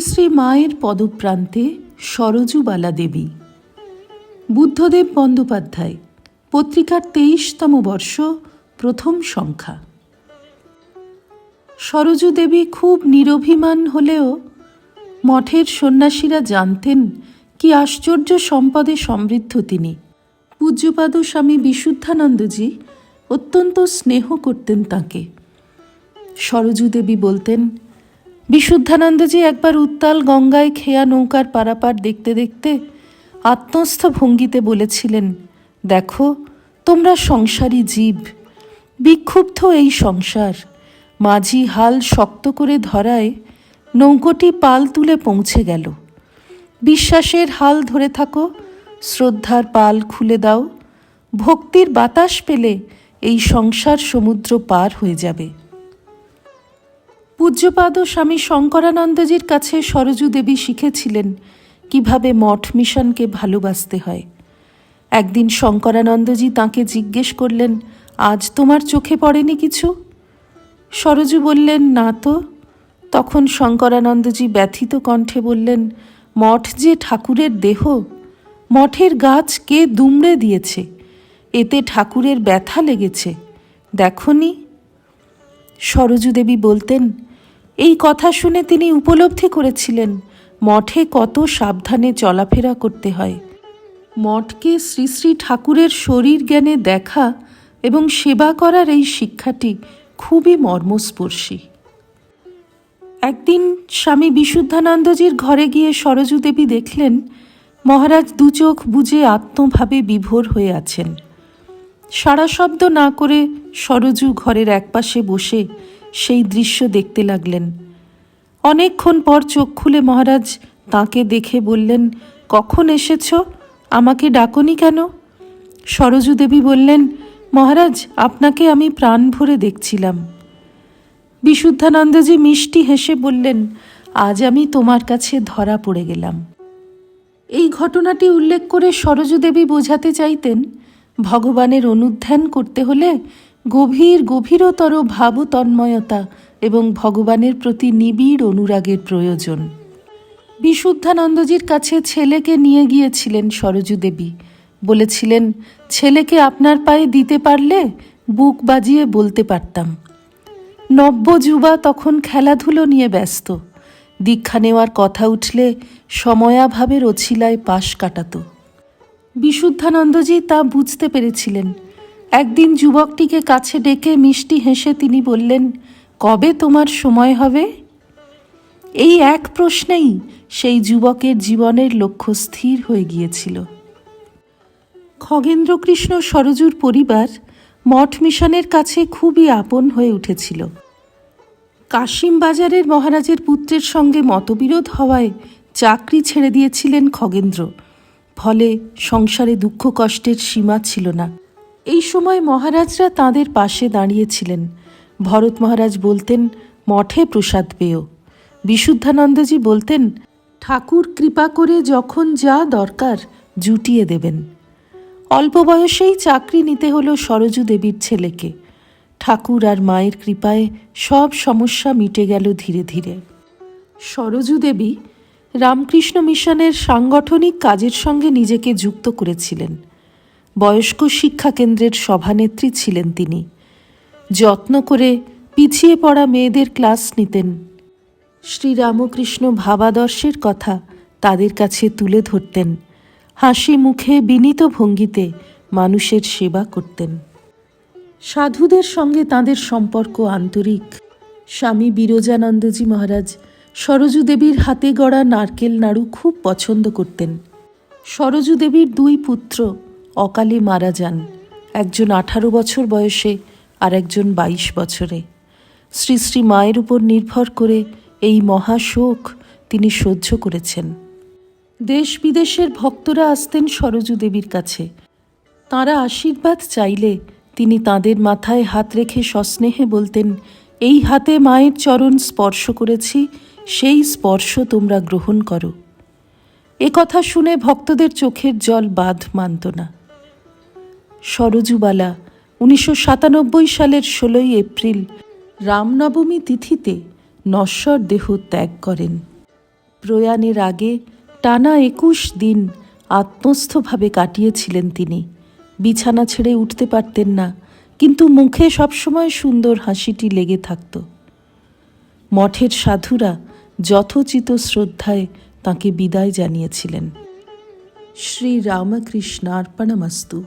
শ্রী মায়ের পদপ্রান্তে সরজুবালা দেবী। বুদ্ধদেব বন্দ্যোপাধ্যায়, পত্রিকার তেইশতম বর্ষ, প্রথম সংখ্যা। সরজু দেবী খুব নিরভিমান হলেও মঠের সন্ন্যাসীরা জানতেন কি আশ্চর্য সম্পদে সমৃদ্ধ তিনি। পূজ্যপাদ স্বামী বিশুদ্ধানন্দজি অত্যন্ত স্নেহ করতেন তাকে। সরজু দেবী বলতেন বিশুদ্ধানন্দজি একবার উত্তাল গঙ্গায় খেয়া নৌকার পারাপার দেখতে দেখতে আত্মস্থ ভঙ্গিতে বলেছিলেন, দেখো, তোমরা সংসারী জীব। বিক্ষুব্ধ এই সংসার। মাঝি হাল শক্ত করে ধরায় নৌকোটি পাল তুলে পৌঁছে গেল। বিশ্বাসের হাল ধরে থাকো, শ্রদ্ধার পাল খুলে দাও। ভক্তির বাতাস পেলে এই সংসার সমুদ্র পার হয়ে যাবে। পূজ্যপাদ স্বামী শঙ্করানন্দজির কাছে সরজু দেবী শিখেছিলেন কীভাবে মঠ মিশনকে ভালোবাসতে হয়। একদিন শঙ্করানন্দজি তাকে জিজ্ঞেস করলেন, আজ তোমার চোখে পড়েনি কিছু? সরজু বললেন, না তো। তখন শঙ্করানন্দজি ব্যথিত কণ্ঠে বললেন, মঠ যে ঠাকুরের দেহ, মঠের গাছ কে দুমড়ে দিয়েছে, এতে ঠাকুরের ব্যথা লেগেছে দেখনি সরজু দেবী বলতেন এই কথা শুনে তিনি উপলব্ধি করেছিলেন, মঠে কত সাবধানে চলাফেরা করতে হয়। মঠকে শ্রী শ্রী ঠাকুরের শরীর জ্ঞানে দেখা এবং সেবা করার এই শিক্ষাটি খুবই মর্মস্পর্শী। একদিন স্বামী বিশুদ্ধানন্দজির ঘরে গিয়ে সরজু দেবী দেখলেন, মহারাজ দুচোখ বুঝে আত্মভাবে বিভোর হয়ে আছেন। সারা শব্দ না করে সরজু ঘরের একপাশে বসে সেই দৃশ্য দেখতে লাগলেন। অনেকক্ষণ পর চোখ খুলে মহারাজ তাকে দেখে বললেন, কখন এসেছ? আমাকে ডাকনি কেন? সরজু দেবী বললেন, মহারাজ, আপনাকে আমি প্রাণ ভরে দেখছিলাম। বিশুদ্ধানন্দজি মিষ্টি হেসে বললেন, আজ আমি তোমার কাছে ধরা পড়ে গেলাম। এই ঘটনাটি উল্লেখ করে সরজু দেবী বোঝাতে চাইতেন, ভগবানের অনুধ্যান করতে হলে গভীর গভীরতর ভাবতন্ময়তা এবং ভগবানের প্রতি নিবিড় অনুরাগের প্রয়োজন। বিশুদ্ধানন্দজির কাছে ছেলেকে নিয়ে গিয়েছিলেন সরজু দেবী বলেছিলেন, ছেলেকে আপনার পায়ে দিতে পারলে বুক বাজিয়ে বলতে পারতাম। নব্য যুবা তখন খেলাধুলো নিয়ে ব্যস্ত। দীক্ষা নেওয়ার কথা উঠলে সময়াভাবের অছিলায় পাশ কাটাত। বিশুদ্ধানন্দজি তা বুঝতে পেরেছিলেন। একদিন যুবকটিকে কাছে ডেকে মিষ্টি হেসে তিনি বললেন, কবে তোমার সময় হবে? এই এক প্রশ্নেই সেই যুবকের জীবনের লক্ষ্য স্থির হয়ে গিয়েছিল। খগেন্দ্রকৃষ্ণ সরজুর পরিবার মঠ মিশনের কাছে খুবই আপন হয়ে উঠেছিল। কাশিম বাজারের মহারাজের পুত্রের সঙ্গে মতবিরোধ হওয়ায় চাকরি ছেড়ে দিয়েছিলেন খগেন্দ্র। ফলে সংসারে দুঃখ কষ্টের সীমা ছিল না। এই সময় মহারাজরা তাদের পাশে দাঁড়িয়েছিলেন। ভরত মহারাজ বলতেন, মঠে প্রসাদ পেয়েও বিশুদ্ধানন্দজি বলতেন, ঠাকুর কৃপা করে যখন যা দরকার জুটিয়ে দেবেন। অল্প বয়সেই চাকরি নিতে হলো সরজু দেবীর ছেলেকে। ঠাকুর আর মায়ের কৃপায় সব সমস্যা মিটে গেল ধীরে ধীরে। সরজু দেবী রামকৃষ্ণ মিশনের সাংগঠনিক কাজের সঙ্গে নিজেকে যুক্ত করেছিলেন। বয়স্ক শিক্ষা কেন্দ্রের সভানেত্রী ছিলেন তিনি। যত্ন করে পিছিয়ে পড়া মেয়েদের ক্লাস নিতেন। শ্রীরামকৃষ্ণ ভাবাদর্শের কথা তাদের কাছে তুলে ধরতেন। হাসি মুখে বিনীত ভঙ্গিতে মানুষের সেবা করতেন। সাধুদের সঙ্গে তাদের সম্পর্ক আন্তরিক। স্বামী বিরজানন্দজি মহারাজ সরজু দেবীর হাতে গড়া নারকেল নাড়ু খুব পছন্দ করতেন। সরজু দেবীর দুই পুত্র অকালে মারা যান। একজন আঠারো বছর বয়সে আর একজন বাইশ বছরে। শ্রী শ্রী মায়ের উপর নির্ভর করে এই মহাশোক তিনি সহ্য করেছেন। দেশ বিদেশের ভক্তরা আসতেন সরজু দেবীর কাছে। তাঁরা আশীর্বাদ চাইলে তিনি তাদের মাথায় হাত রেখে সস্নেহে বলতেন, এই হাতে মায়ের চরণ স্পর্শ করেছি, সেই স্পর্শ তোমরা গ্রহণ করো। এ কথা শুনে ভক্তদের চোখের জল বাঁধ মানত না। সরজুবালা উনিশশো সাতানব্বই সালের ষোলোই এপ্রিল, রামনবমী তিথিতে নশ্বর দেহ ত্যাগ করেন। প্রয়াণের আগে টানা একুশ দিন আত্মস্থভাবে কাটিয়েছিলেন তিনি। বিছানা ছেড়ে উঠতে পারতেন না, কিন্তু মুখে সবসময় সুন্দর হাসিটি লেগে থাকত। মঠের সাধুরা যথোচিত শ্রদ্ধায় তাকে বিদায় জানিয়েছিলেন। শ্রী রামকৃষ্ণার্পণমস্তু